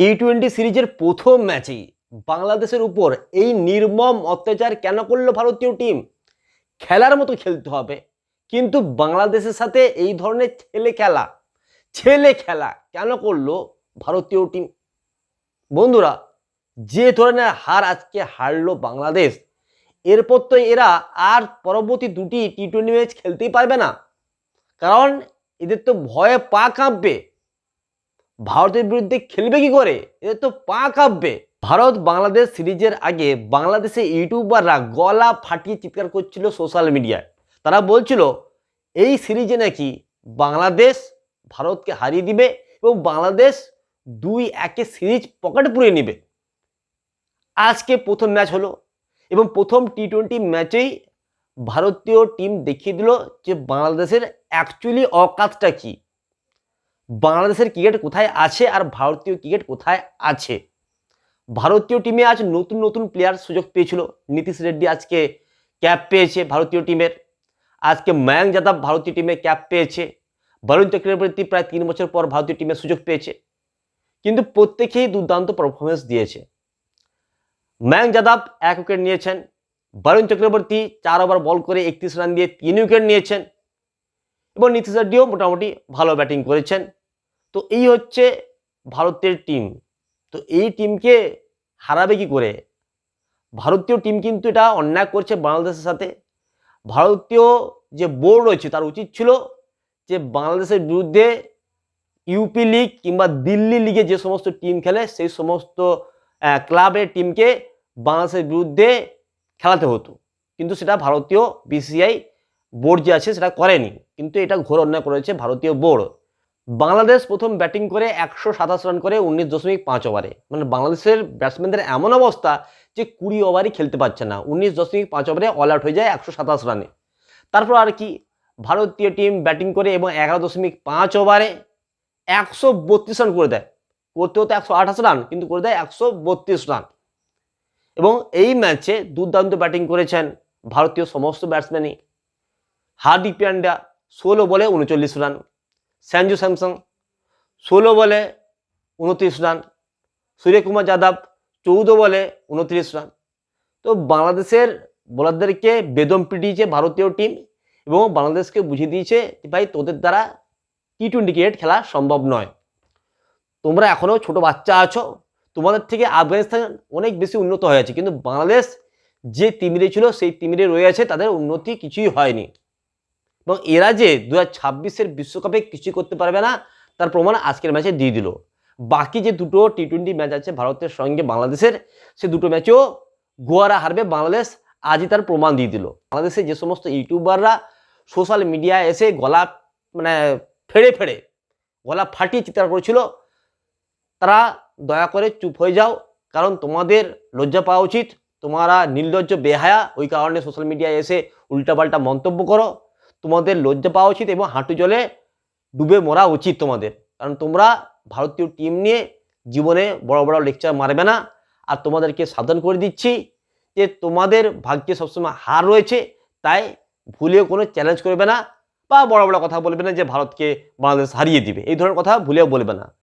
T twenty সিরিজের প্রথম ম্যাচেই বাংলাদেশের উপর এই নির্মম অত্যাচার কেন করল ভারতীয় টিম খেলার মতো খেলতে হবে। কিন্তু বাংলাদেশের সাথে এই ধরনের ছেলে খেলা ছেলে খেলা কেন করল ভারতীয় টিম বন্ধুরা, যে ধরনের হার আজকে হারলো বাংলাদেশ, এরপর তো এরা আর পরবর্তী দুটি টি টোয়েন্টি ম্যাচ খেলতেই পারবে না। কারণ এদের তো ভয়ে পা কাঁপবে। ভারতের বিরুদ্ধে খেলবে কি করে? এদের তো পা কাঁপবে। ভারত বাংলাদেশ সিরিজের আগে বাংলাদেশে ইউটিউবাররা গলা ফাটিয়ে চিৎকার করছিল সোশ্যাল মিডিয়ায়। তারা বলছিল, এই সিরিজে নাকি বাংলাদেশ ভারতকে হারিয়ে দিবে এবং বাংলাদেশ দুই একে সিরিজ পকেট পুড়ে নেবে। আজকে প্রথম ম্যাচ হলো এবং প্রথম টি টোয়েন্টি ম্যাচেই ভারতীয় টিম দেখিয়ে দিল যে বাংলাদেশের অ্যাকচুয়ালি অকাতটা কী। বাংলাদেশের ক্রিকেট কোথায় আছে আর ভারতীয় ক্রিকেট কোথায় আছে? ভারতীয় টিমে আজ নতুন নতুন প্লেয়ার সুযোগ পেয়েছিল। নীতিশ রেড্ডি আজকে ক্যাপ পেয়েছে ভারতীয় টিমের। আজকে ময়াঙ্ক যাদব ভারতীয় টিমে ক্যাপ পেয়েছে। বরুণ চক্রবর্তী প্রায় তিন বছর পর ভারতীয় টিমে সুযোগ পেয়েছে। কিন্তু প্রত্যেকেই দুর্দান্ত পারফরমেন্স দিয়েছে। ময়াঙ্ক যাদব এক উইকেট নিয়েছেন। বরুণ চক্রবর্তী চার ওভার বল করে একত্রিশ রান দিয়ে তিন উইকেট নিয়েছেন। এবং নীতিশ রেড্ডিও মোটামুটি ভালো ব্যাটিং করেছেন। তো এই হচ্ছে ভারতের টিম তো এই টিমকে হারাবে কি করে? ভারতীয় টিম কিন্তু এটা অন্যায় করছে বাংলাদেশের সাথে। ভারতীয় যে বোর্ড রয়েছে, তার উচিত ছিল যে বাংলাদেশের বিরুদ্ধে ইউপি লিগ কিংবা দিল্লি লিগে যে সমস্ত টিম খেলে, সেই সমস্ত ক্লাবের টিমকে বাংলাদেশের বিরুদ্ধে খেলাতে হতো। কিন্তু সেটা ভারতীয় বিসিআই বোর্ড যে আছে, সেটা করেনি। কিন্তু এটা ঘোর অন্যায় করেছে ভারতীয় বোর্ড বাংলাদেশ প্রথম ব্যাটিং করে একশো সাতাশ রান করে উনিশ দশমিক পাঁচ ওভারে। মানে বাংলাদেশের ব্যাটসম্যানদের এমন অবস্থা যে কুড়ি ওভারই খেলতে পারছে না। উনিশ দশমিক পাঁচ ওভারে অল আউট হয়ে যায় একশো সাতাশ রানে। তারপর আর কি, ভারতীয় টিম ব্যাটিং করে এবং এগারো দশমিক পাঁচ ওভারে একশো বত্রিশ রান করে দেয়। করতে হতে একশো আঠাশ রান, কিন্তু করে দেয় একশো বত্রিশ রান। এবং এই ম্যাচে দুর্দান্ত ব্যাটিং করেছেন ভারতীয় সমস্ত ব্যাটসম্যানই হার্দিক পান্ডা ষোলো বলে উনচল্লিশ রান। সঞ্জু স্যামসং ষোলো বলে উনত্রিশ রান সূর্যকুমার যাদব চৌদ্দ বলে উনত্রিশ রান। তো বাংলাদেশের বোলারদেরকে বেদম পিটিয়েছে ভারতীয় টিম এবং বাংলাদেশকে বুঝিয়ে দিয়েছে ভাই তোদের দ্বারা টি টোয়েন্টি ক্রিকেট খেলা সম্ভব নয়। তোমরা এখনও ছোট বাচ্চা আছো, তোমাদের থেকে আফগানিস্তান অনেক বেশি উন্নত হয়ে আছে, কিন্তু বাংলাদেশ যে তিমিরে ছিল সেই তিমিরে রয়ে আছে, তাদের উন্নতি কিছুই হয়নি। এবং এরা যে দু হাজার বিশ্বকাপে কিছু করতে পারবে না, তার প্রমাণ আজকের ম্যাচে দিয়ে দিল। বাকি যে দুটো টি টোয়েন্টি ম্যাচ আছে ভারতের সঙ্গে বাংলাদেশের, সে দুটো ম্যাচেও গোয়ারা হারবে, বাংলাদেশ আজই তার প্রমাণ দিয়ে দিল। বাংলাদেশে যে সমস্ত ইউটিউবাররা, সোশ্যাল মিডিয়ায় এসে গলা মানে ফেড়ে ফেড়ে, গলা ফাটিয়ে চিৎকার করেছিল, তারা দয়া করে চুপ হয়ে যাও, কারণ তোমাদের লজ্জা পাওয়া উচিত, তোমরা নির্লজ্জ, বেহায়া, ওই কারণে সোশ্যাল মিডিয়ায় এসে উল্টাপাল্টা মন্তব্য করো। তোমাদের লজ্জা পাওয়া উচিত এবং হাঁটু জলে ডুবে মরা উচিত তোমাদের। কারণ তোমরা ভারতীয় টিম নিয়ে জীবনে বড় বড় লেকচার মারবে না। আর তোমাদেরকে সাবধান করে দিচ্ছি যে তোমাদের ভাগ্যে সবসময় হার রয়েছে, তাই ভুলেও কোনো চ্যালেঞ্জ করবে না বা বড় বড় কথা বলবে না যে ভারতকে বাংলাদেশ হারিয়ে দিবে। এই ধরনের কথা ভুলেও বলবে না।